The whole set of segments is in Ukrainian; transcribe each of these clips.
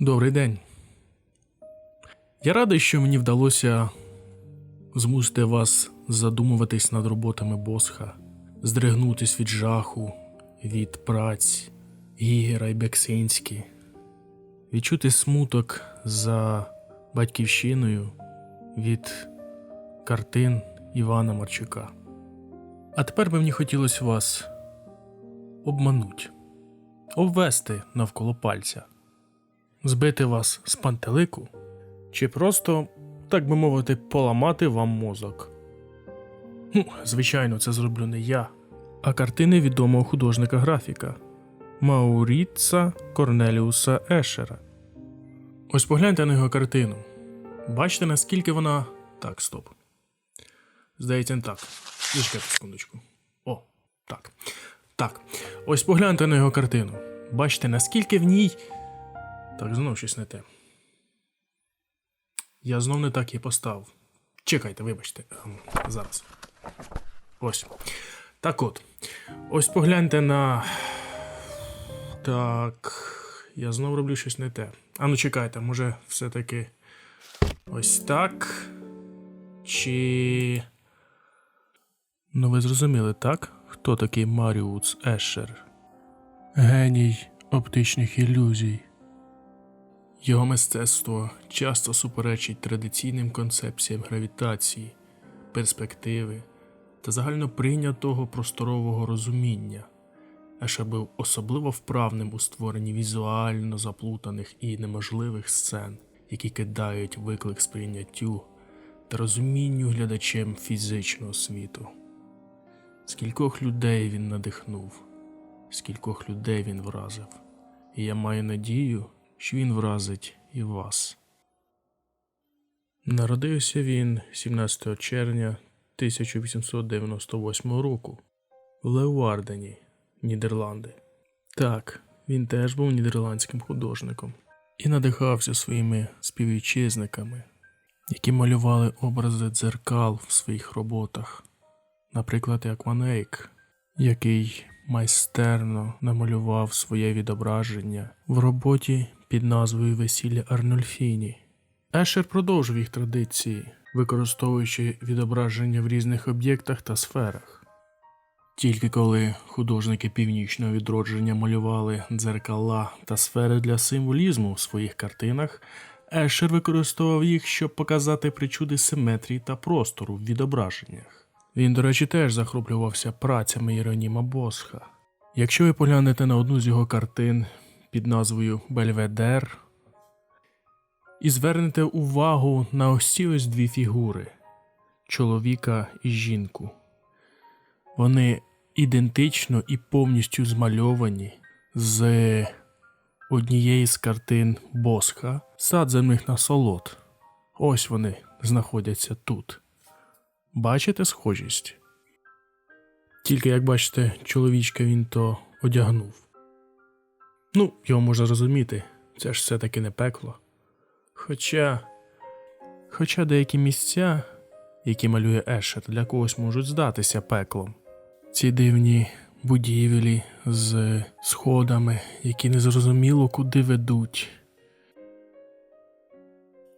Добрий день. Я радий, що мені вдалося змусити вас задумуватись над роботами Босха, здригнутись від жаху, від праць Гігера і Бексинські, відчути смуток за батьківщиною від картин Івана Марчука. А тепер би мені хотілося вас обмануть, обвести навколо пальця збити вас з пантелику, чи просто, так би мовити, поламати вам мозок. Ну, звичайно, це зроблю не я, а картини відомого художника-графіка Мауріца Корнеліуса Ешера. Ось погляньте на його картину. Бачите, наскільки вона. Так, стоп. Здається, не так. Зачекайте секундочку. О, так. Так. Ось погляньте на його картину. Бачите, наскільки в ній. Так, знов щось не те. Я знов не так її поставив. Чекайте, вибачте. Ем, Зараз. Ось. Так от. Ось погляньте на. Так. Я знов роблю щось не те. А ну чекайте, може, все-таки. Ось так. Чи. Ну, ви зрозуміли, так? Хто такий Маріус Ешер? Геній оптичних ілюзій. Його мистецтво часто суперечить традиційним концепціям гравітації, перспективи та загально прийнятого просторового розуміння, Ешер був особливо вправним у створенні візуально заплутаних і неможливих сцен, які кидають виклик сприйняттю та розумінню глядачем фізичного світу. Скількох людей він надихнув, скількох людей він вразив, і я маю надію що він вразить і вас. Народився він 17 червня 1898 року в Леуардені, Нідерланди. Так, він теж був нідерландським художником і надихався своїми співвітчизниками, які малювали образи дзеркал в своїх роботах, наприклад, як Ван Eyck, який майстерно намалював своє відображення в роботі під назвою Весілля Арнольфіні. Ешер продовжив їх традиції, використовуючи відображення в різних об'єктах та сферах. Тільки коли художники північного відродження малювали дзеркала та сфери для символізму в своїх картинах, Ешер використовував їх, щоб показати причуди симетрії та простору в відображеннях. Він, до речі, теж захоплювався працями Іроніма Босха. Якщо ви поглянете на одну з його картин під назвою Бельведер і звернете увагу на ось ось дві фігури чоловіка і жінку. Вони ідентично і повністю змальовані з однієї з картин Босха Сад земних насолод. Ось вони знаходяться тут. Бачите схожість? Тільки як бачите, чоловічка він то одягнув. Ну, його можна зрозуміти, це ж все-таки не пекло. Хоча. Хоча деякі місця, які малює Ешер, для когось можуть здатися пеклом. Ці дивні будівлі з сходами, які незрозуміло куди ведуть.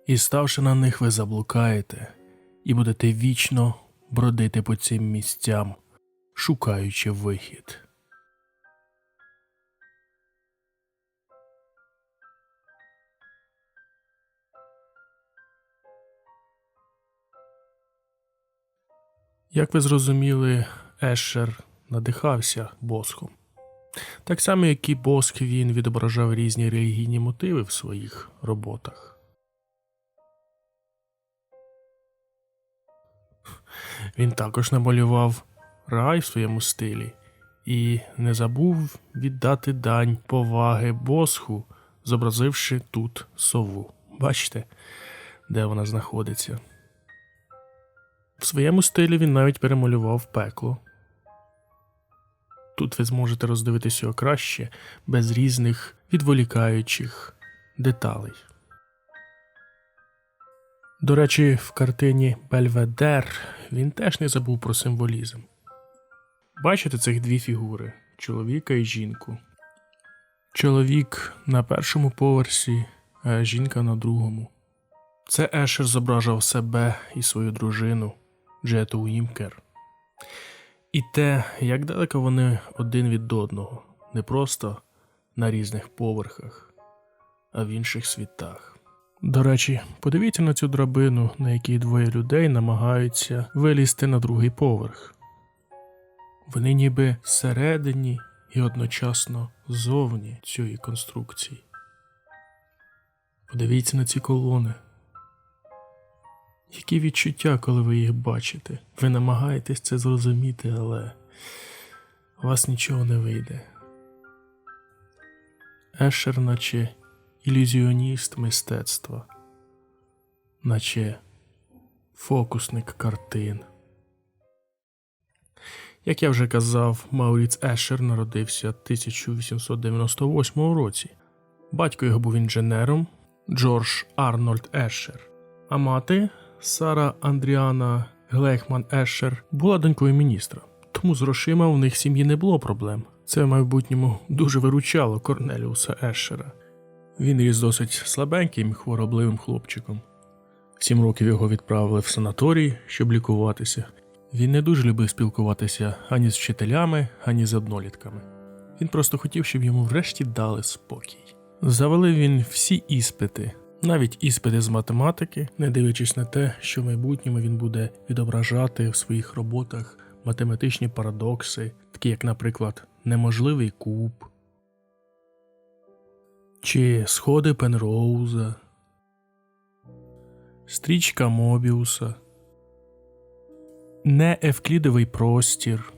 І ставши на них, ви заблукаєте і будете вічно бродити по цим місцям, шукаючи вихід. Як ви зрозуміли, Ешер надихався Босхом. Так само, як і Босх, він відображав різні релігійні мотиви в своїх роботах. Він також намалював рай в своєму стилі і не забув віддати дань поваги Босху, зобразивши тут сову. Бачите, де вона знаходиться. В своєму стилі він навіть перемалював пекло. Тут ви зможете роздивитися його краще, без різних відволікаючих деталей. До речі, в картині Бельведер він теж не забув про символізм. Бачите цих дві фігури чоловіка і жінку. Чоловік на першому поверсі а жінка на другому. Це Ешер зображав себе і свою дружину Джету Уімкер. І те, як далеко вони один від одного, не просто на різних поверхах, а в інших світах. До речі, подивіться на цю драбину, на якій двоє людей намагаються вилізти на другий поверх. Вони ніби всередині і одночасно зовні цієї конструкції. Подивіться на ці колони. Які відчуття, коли ви їх бачите? Ви намагаєтесь це зрозуміти, але у вас нічого не вийде. Ешер, наче ілюзіоніст мистецтва, наче фокусник картин. Як я вже казав, Мауріц Ешер народився 1898 році. Батько його був інженером Джордж Арнольд Ешер, а мати Сара Андріана Глехман Ешер була донькою міністра. Тому з грошима у них сім'ї не було проблем. Це в майбутньому дуже виручало Корнеліуса Ешера. Він ріс досить слабеньким, хворобливим хлопчиком. Сім років його відправили в санаторій, щоб лікуватися. Він не дуже любив спілкуватися ані з вчителями, ані з однолітками. Він просто хотів, щоб йому врешті дали спокій. Завалив він всі іспити, навіть іспити з математики, не дивлячись на те, що в майбутньому він буде відображати в своїх роботах математичні парадокси, такі як, наприклад, неможливий куб чи сходи Пенроуза, стрічка Мобіуса, неевклідовий простір.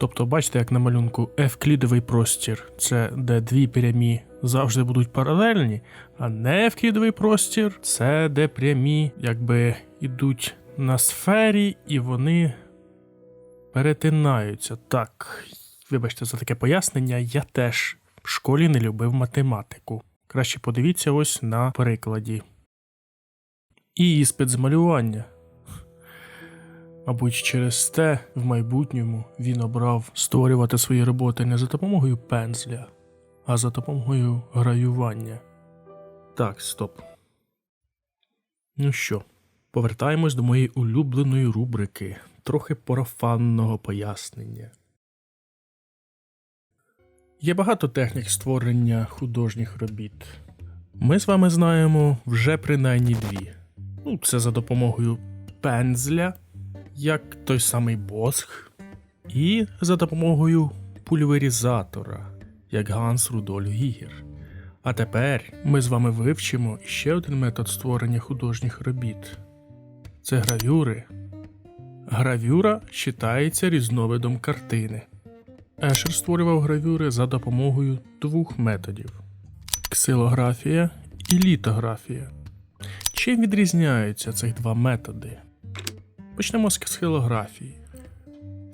Тобто, бачите, як на малюнку евклідовий простір це де дві прямі завжди будуть паралельні, а неевклідовий простір це де прямі якби йдуть на сфері і вони перетинаються. Так, вибачте за таке пояснення, я теж в школі не любив математику. Краще подивіться ось на прикладі. І іспит з малювання. Мабуть, через те в майбутньому він обрав створювати свої роботи не за допомогою пензля, а за допомогою граювання. Так, стоп. Ну що, повертаємось до моєї улюбленої рубрики трохи парафанного пояснення. Є багато технік створення художніх робіт. Ми з вами знаємо вже принаймні дві. Ну, це за допомогою пензля, як той самий босх, і за допомогою пульверізатора, як Ганс Рудольф Гігер. А тепер ми з вами вивчимо ще один метод створення художніх робіт. Це гравюри. Гравюра вважається різновидом картини. Ешер створював гравюри за допомогою двох методів: ксилографія і літографія. Чим відрізняються цих два методи? Почнемо з ксилографії.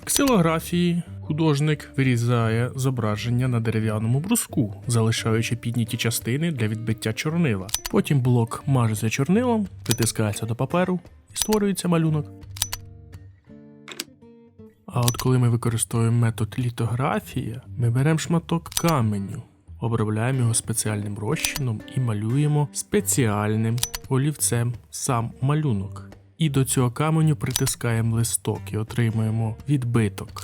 В ксилографії художник вирізає зображення на дерев'яному бруску, залишаючи підняті частини для відбиття чорнила. Потім блок мажеться чорнилом, притискається до паперу і створюється малюнок. А от коли ми використовуємо метод літографія, ми беремо шматок каменю, обробляємо його спеціальним розчином і малюємо спеціальним олівцем сам малюнок. І до цього каменю притискаємо листок і отримуємо відбиток.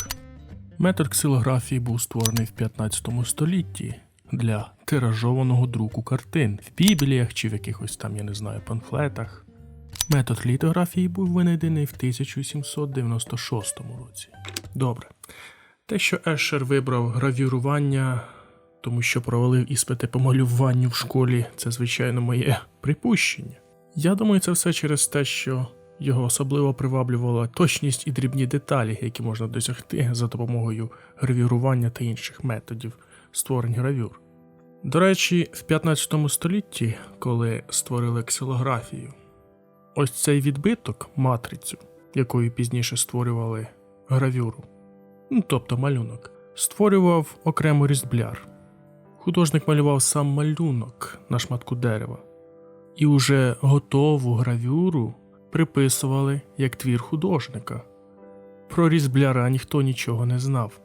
Метод ксилографії був створений в 15 столітті для тиражованого друку картин в бібліях чи в якихось там, я не знаю, памфлетах. Метод літографії був винайдений в 1796 році. Добре. Те, що Ешер вибрав гравірування, тому що провалив іспити по малюванню в школі, це, звичайно, моє припущення. Я думаю, це все через те, що його особливо приваблювала точність і дрібні деталі, які можна досягти за допомогою гравірування та інших методів створень гравюр. До речі, в 15 столітті, коли створили ксилографію, ось цей відбиток, матрицю, якою пізніше створювали гравюру, ну тобто малюнок, створював окремо різбляр. Художник малював сам малюнок на шматку дерева, і уже готову гравюру приписували як твір художника. Про різбляра ніхто нічого не знав.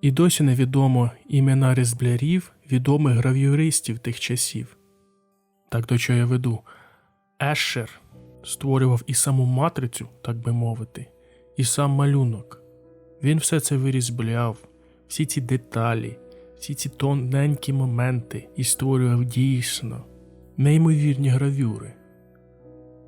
І досі невідомо імена різблярів, відомих гравюристів тих часів. Так до чого я веду. Ешер створював і саму матрицю, так би мовити, і сам малюнок. Він все це вирізбляв, всі ці деталі, всі ці тоненькі моменти і створював дійсно неймовірні гравюри.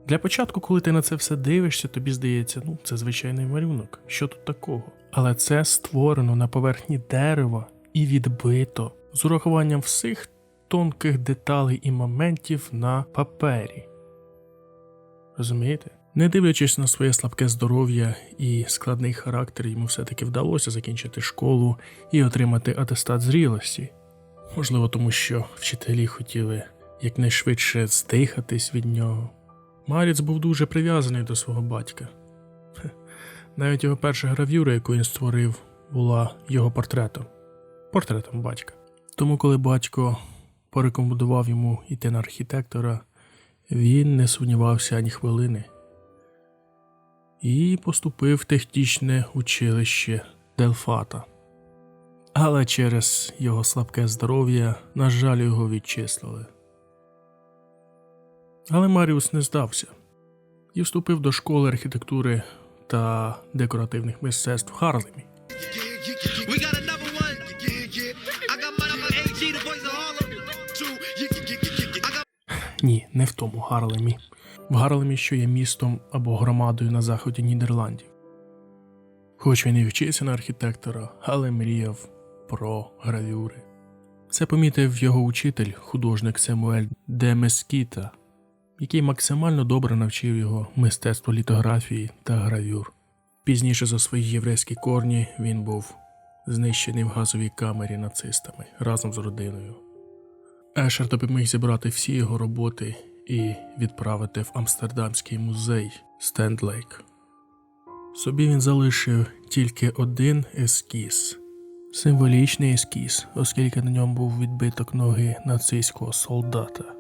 Для початку, коли ти на це все дивишся, тобі здається, ну, це звичайний малюнок, що тут такого? Але це створено на поверхні дерева і відбито з урахуванням всіх тонких деталей і моментів на папері. Розумієте? Не дивлячись на своє слабке здоров'я і складний характер, йому все-таки вдалося закінчити школу і отримати атестат зрілості. Можливо, тому що вчителі хотіли якнайшвидше здихатись від нього. Маріц був дуже прив'язаний до свого батька. Навіть його перша гравюра, яку він створив, була його портретом портретом батька. Тому, коли батько порекомендував йому йти на архітектора, він не сумнівався ані хвилини і поступив в технічне училище Делфата. Але через його слабке здоров'я, на жаль, його відчислили. Але Маріус не здався і вступив до школи архітектури та декоративних мистецтв в Харлемі. Ні, не в тому Гарлемі. В Гарлемі, що є містом або громадою на заході Нідерландів. Хоч він і вчився на архітектора, але мріяв про гравюри. Це помітив його учитель, художник Семуель де Мескіта, який максимально добре навчив його мистецтву літографії та гравюр. Пізніше за свої єврейські корні він був знищений в газовій камері нацистами разом з родиною. Ешер допоміг зібрати всі його роботи і відправити в Амстердамський музей Стендлейк. Собі він залишив тільки один ескіз символічний ескіз, оскільки на ньому був відбиток ноги нацистського солдата.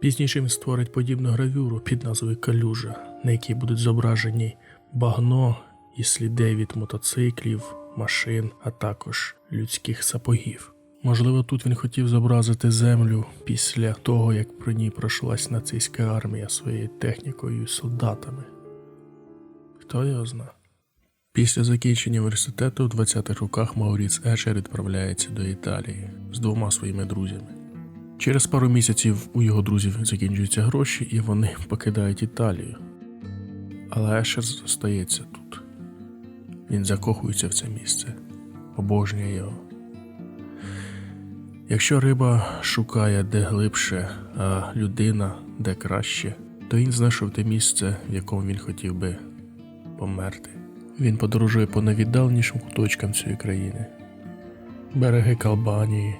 Пізніше він створить подібну гравюру під назвою Калюжа, на якій будуть зображені багно і сліди від мотоциклів, машин, а також людських сапогів. Можливо, тут він хотів зобразити землю після того, як про ній пройшлась нацистська армія своєю технікою і солдатами. Хто його зна? Після закінчення університету в 20-х роках Мауріц Ешер відправляється до Італії з двома своїми друзями. Через пару місяців у його друзів закінчуються гроші, і вони покидають Італію. Але Ешер зостається тут. Він закохується в це місце, обожнює його. Якщо риба шукає де глибше, а людина де краще, то він знайшов те місце, в якому він хотів би померти. Він подорожує по найвіддаленішим куточкам цієї країни, береги Калбанії,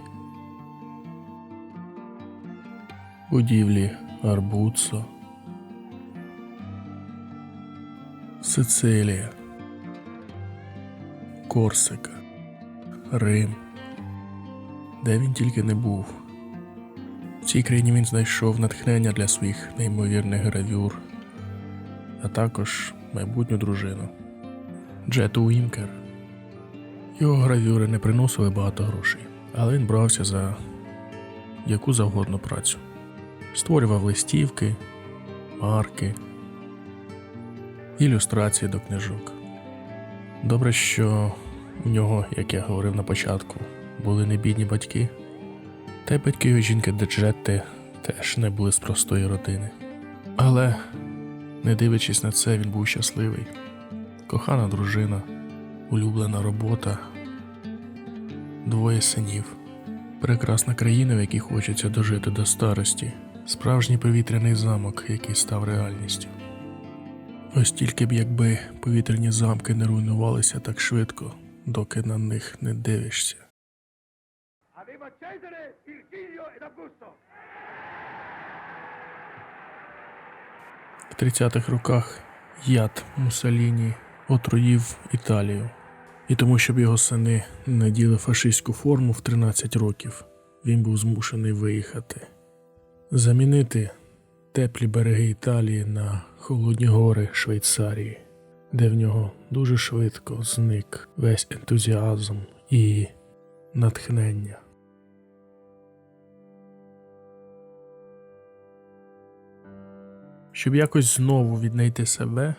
будівлі Арбуцо, Сицилія, Корсика, Рим, де він тільки не був. В цій країні він знайшов натхнення для своїх неймовірних гравюр, а також майбутню дружину Джету Уінкер. Його гравюри не приносили багато грошей, але він брався за яку завгодно працю. Створював листівки, марки, ілюстрації до книжок. Добре, що у нього, як я говорив на початку, були не бідні батьки, та й батьки його жінки Деджетти теж не були з простої родини. Але, не дивлячись на це, він був щасливий. Кохана дружина, улюблена робота, двоє синів, прекрасна країна, в якій хочеться дожити до старості, справжній повітряний замок, який став реальністю. Ось тільки б якби повітряні замки не руйнувалися так швидко, доки на них не дивишся. В 30-х роках яд Муссоліні отруїв Італію. І тому, щоб його сини наділи фашистську форму в 13 років, він був змушений виїхати. Замінити теплі береги Італії на холодні гори Швейцарії, де в нього дуже швидко зник весь ентузіазм і натхнення. Щоб якось знову віднайти себе,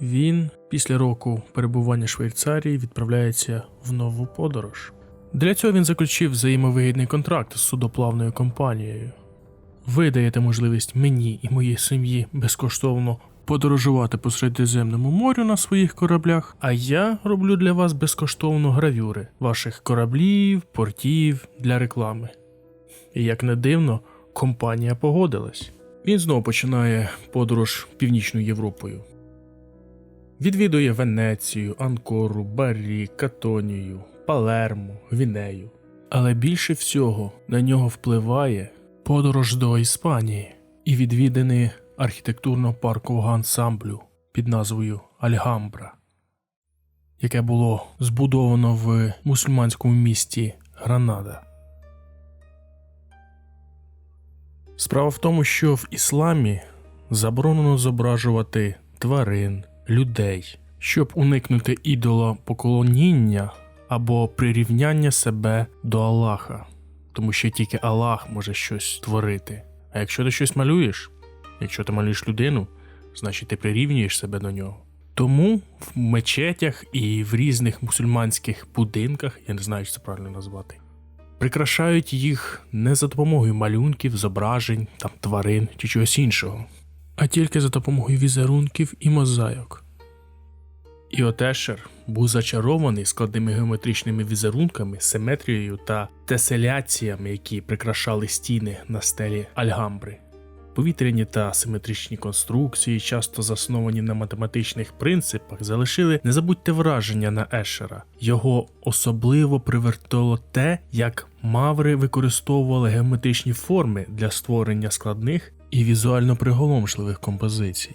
він після року перебування Швейцарії відправляється в нову подорож. Для цього він заключив взаємовигідний контракт з судоплавною компанією. Ви даєте можливість мені і моїй сім'ї безкоштовно подорожувати по Середземному морю на своїх кораблях, а я роблю для вас безкоштовно гравюри ваших кораблів, портів для реклами. І як не дивно, компанія погодилась. Він знову починає подорож Північною Європою. Відвідує Венецію, Анкору, Барі, Катонію, Палермо, Гвінею. Але більше всього на нього впливає подорож до Іспанії і відвідини архітектурно-паркового ансамблю під назвою Альгамбра, яке було збудовано в мусульманському місті Гранада. Справа в тому, що в ісламі заборонено зображувати тварин, людей, щоб уникнути ідола поклоніння або прирівняння себе до Аллаха, тому що тільки Аллах може щось творити. А якщо ти щось малюєш, якщо ти малюєш людину, значить ти прирівнюєш себе до нього. Тому в мечетях і в різних мусульманських будинках, я не знаю, як це правильно назвати, прикрашають їх не за допомогою малюнків, зображень, там тварин чи чогось іншого, а тільки за допомогою візерунків і мозаїк. І Отешер був зачарований складними геометричними візерунками, симетрією та теселяціями, які прикрашали стіни на стелі Альгамбри. Повітряні та симетричні конструкції, часто засновані на математичних принципах, залишили незабутнє враження на Ешера. Його особливо привертало те, як маври використовували геометричні форми для створення складних і візуально приголомшливих композицій.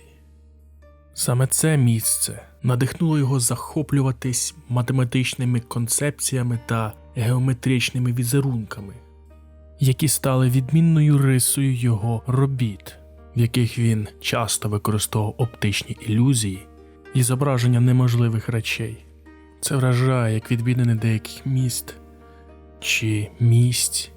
Саме це місце надихнуло його захоплюватись математичними концепціями та геометричними візерунками, які стали відмінною рисою його робіт, в яких він часто використовував оптичні ілюзії і зображення неможливих речей. Це вражає як відвідини деяких міст чи місць,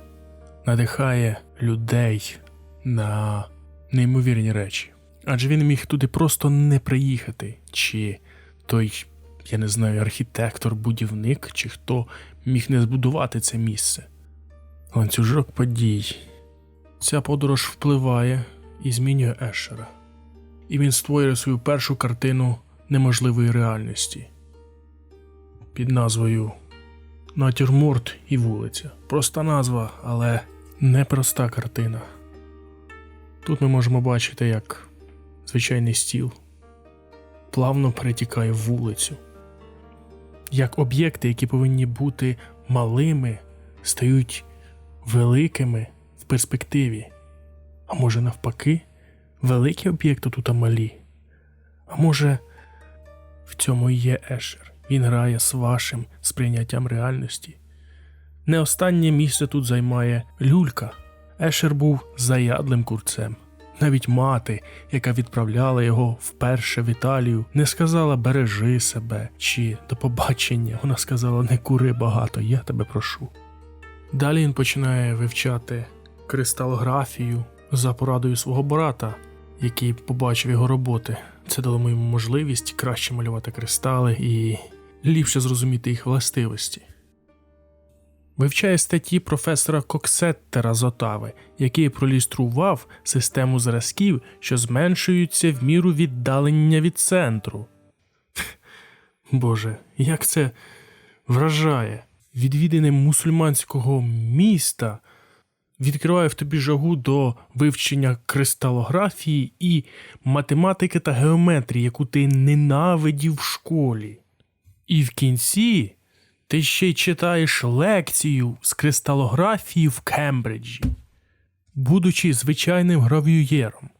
надихає людей на неймовірні речі. Адже він міг туди просто не приїхати, чи той, я не знаю, архітектор, будівник, чи хто міг не збудувати це місце. Ланцюжок подій. Ця подорож впливає і змінює Ешера. І він створює свою першу картину неможливої реальності під назвою Натюрморт і вулиця. Проста назва, але непроста картина. Тут ми можемо бачити, як звичайний стіл плавно перетікає вулицю. Як об'єкти, які повинні бути малими, стають великими в перспективі. А може, навпаки, великі об'єкти тут а малі. А може, в цьому і є Ешер. Він грає з вашим сприйняттям реальності. Не останнє місце тут займає люлька. Ешер був заядлим курцем. Навіть мати, яка відправляла його вперше в Італію, не сказала бережи себе чи до побачення. Вона сказала не кури багато, я тебе прошу. Далі він починає вивчати кристалографію за порадою свого брата, який побачив його роботи. Це дало йому можливість краще малювати кристали і ліпше зрозуміти їх властивості. Вивчає статті професора Коксеттера з Отави, який проілюстрував систему зразків, що зменшуються в міру віддалення від центру. Боже, як це вражає! Відвідини мусульманського міста відкриває в тобі жагу до вивчення кристалографії і математики та геометрії, яку ти ненавидів в школі. І в кінці ти ще й читаєш лекцію з кристалографії в Кембриджі, будучи звичайним гравіюєром.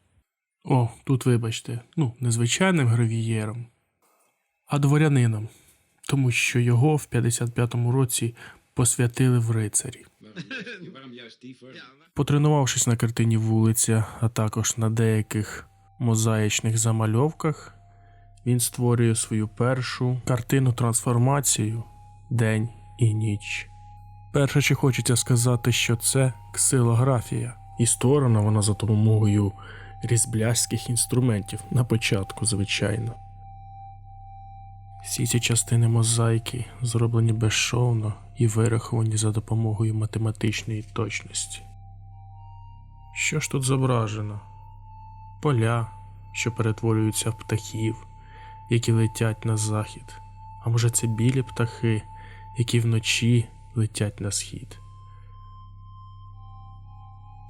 О, тут вибачте, ну, не звичайним гравієром, а дворянином, тому що його в 55-му році посвятили в рицарі. Потренувавшись на картині вулиця, а також на деяких мозаїчних замальовках, він створює свою першу картину трансформацію День і ніч. Перше, що хочеться сказати, що це ксилографія, і створена вона за допомогою різбляських інструментів на початку, звичайно. Всі ці частини мозаїки зроблені безшовно і вираховані за допомогою математичної точності. Що ж тут зображено? Поля, що перетворюються в птахів, які летять на захід, а може це білі птахи, які вночі летять на схід.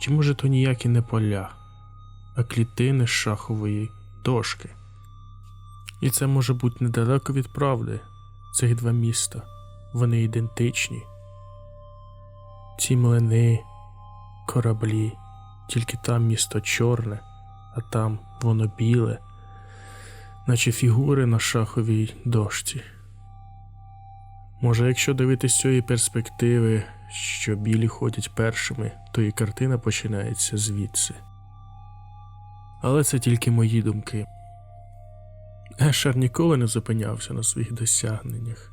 Чи може то ніякі не поля, а клітини з шахової дошки? І це може бути недалеко від правди. Цих два міста. Вони ідентичні. Ці млини, кораблі, тільки там місто чорне, а там воно біле, наче фігури на шаховій дошці. Може, якщо дивитись цієї перспективи, що білі ходять першими, то і картина починається звідси. Але це тільки мої думки. Ешер ніколи не зупинявся на своїх досягненнях.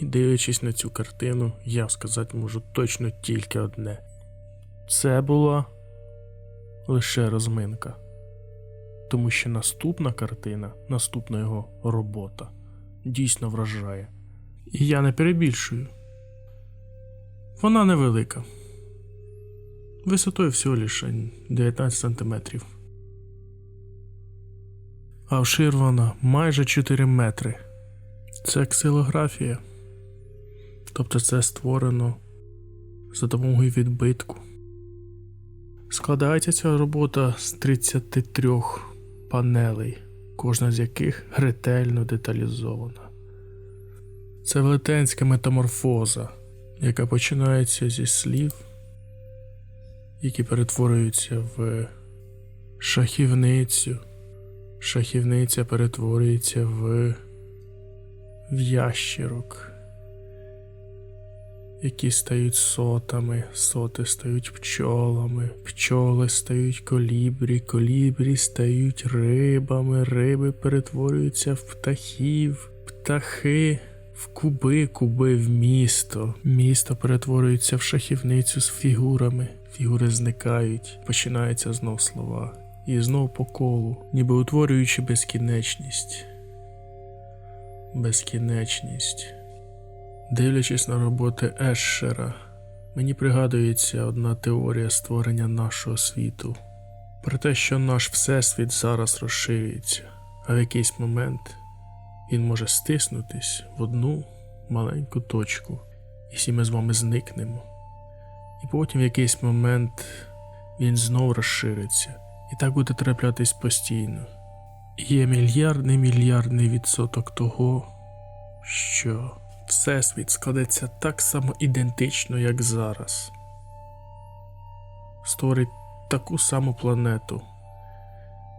І дивлячись на цю картину, я сказати можу точно тільки одне: це була лише розминка. Тому що наступна картина, наступна його робота дійсно вражає. І я не перебільшую. Вона невелика. Висотою всього лише 19 сантиметрів а вшир вона майже 4 метри. Це ксилографія. Тобто це створено за допомогою відбитку. Складається ця робота з 33 панелей, кожна з яких ретельно деталізована. Це велетенська метаморфоза, яка починається зі слів, які перетворюються в шахівницю. Шахівниця перетворюється в, в ящірок, які стають сотами, соти стають пчолами, пчоли стають колібрі, колібрі стають рибами, риби перетворюються в птахів, птахи. В куби, куби в місто. Місто перетворюється в шахівницю з фігурами. Фігури зникають, починаються знов слова і знов по колу, ніби утворюючи безкінечність. Безкінечність. Дивлячись на роботи Ешера, мені пригадується одна теорія створення нашого світу. Про те, що наш Всесвіт зараз розширюється, а в якийсь момент він може стиснутись в одну маленьку точку, і всі ми з вами зникнемо. І потім в якийсь момент він знов розшириться. І так буде траплятись постійно. Є мільярдний мільярдний відсоток того, що Всесвіт складеться так само ідентично, як зараз. Створить таку саму планету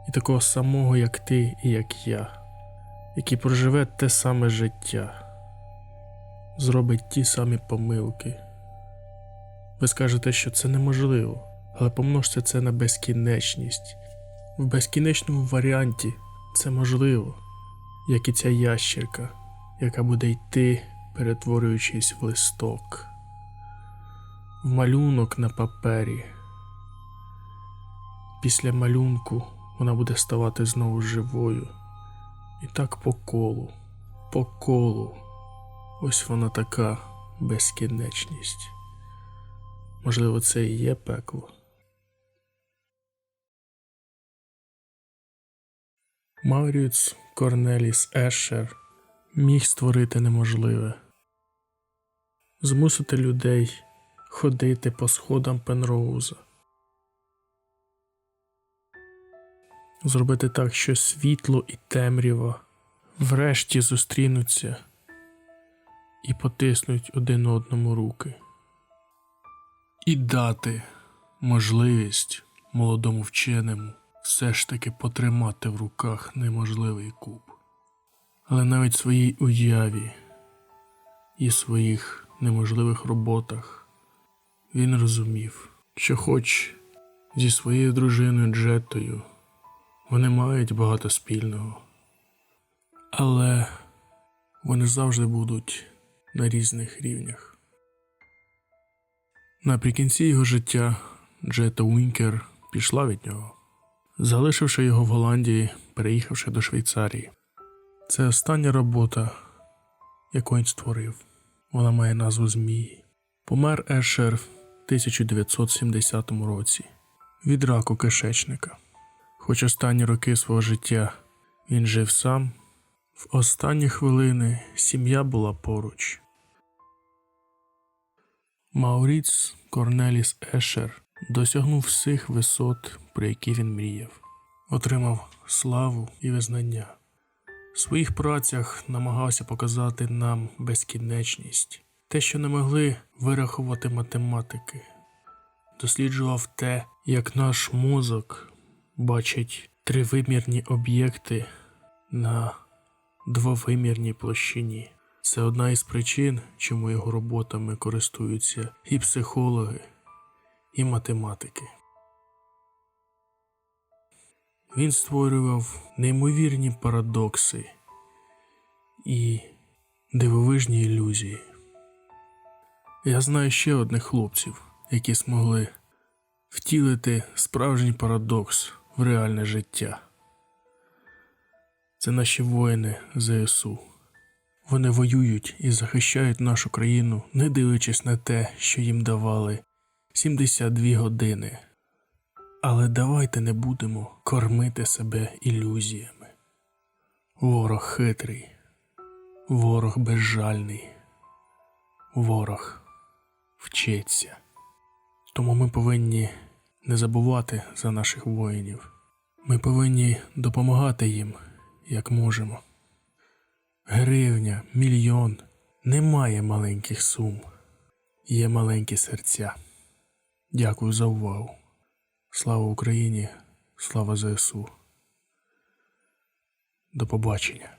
і такого самого, як ти і як я, який проживе те саме життя, зробить ті самі помилки. Ви скажете, що це неможливо але помножте це на безкінечність. В безкінечному варіанті це можливо, як і ця ящерка, яка буде йти, перетворюючись в листок, в малюнок на папері. Після малюнку вона буде ставати знову живою. І так по колу, по колу. Ось вона така безкінечність. Можливо, це і є пекло. Мауріц Корнеліс Ешер міг створити неможливе, змусити людей ходити по сходам Пенроуза, зробити так, що світло і темрява врешті зустрінуться і потиснуть один одному руки, і дати можливість молодому вченому все ж таки потримати в руках неможливий куб. Але навіть своїй уяві і своїх неможливих роботах він розумів, що, хоч зі своєю дружиною Джеттою вони мають багато спільного, але вони завжди будуть на різних рівнях. Наприкінці його життя Джета Уінкер пішла від нього, залишивши його в Голландії, переїхавши до Швейцарії. Це остання робота, яку він створив. Вона має назву Змії. Помер Ешер в 1970 році від раку кишечника. Хоч останні роки свого життя він жив сам, в останні хвилини сім'я була поруч. Мауріц Корнеліс Ешер досягнув всіх висот, про які він мріяв, отримав славу і визнання. В своїх працях намагався показати нам безкінечність, те, що не могли вирахувати математики, досліджував те, як наш мозок бачить тривимірні об'єкти на двовимірній площині. Це одна із причин, чому його роботами користуються і психологи, і математики. Він створював неймовірні парадокси і дивовижні ілюзії. Я знаю ще одних хлопців, які змогли втілити справжній парадокс в реальне життя. Це наші воїни ЗСУ. Вони воюють і захищають нашу країну, не дивлячись на те, що їм давали 72 години. Але давайте не будемо кормити себе ілюзіями. Ворог хитрий, ворог безжальний, ворог вчиться. Тому ми повинні не забувати за наших воїнів. Ми повинні допомагати їм, як можемо. Гривня, мільйон немає маленьких сум, є маленькі серця. Дякую за увагу. Слава Україні, слава ЗСУ. До побачення.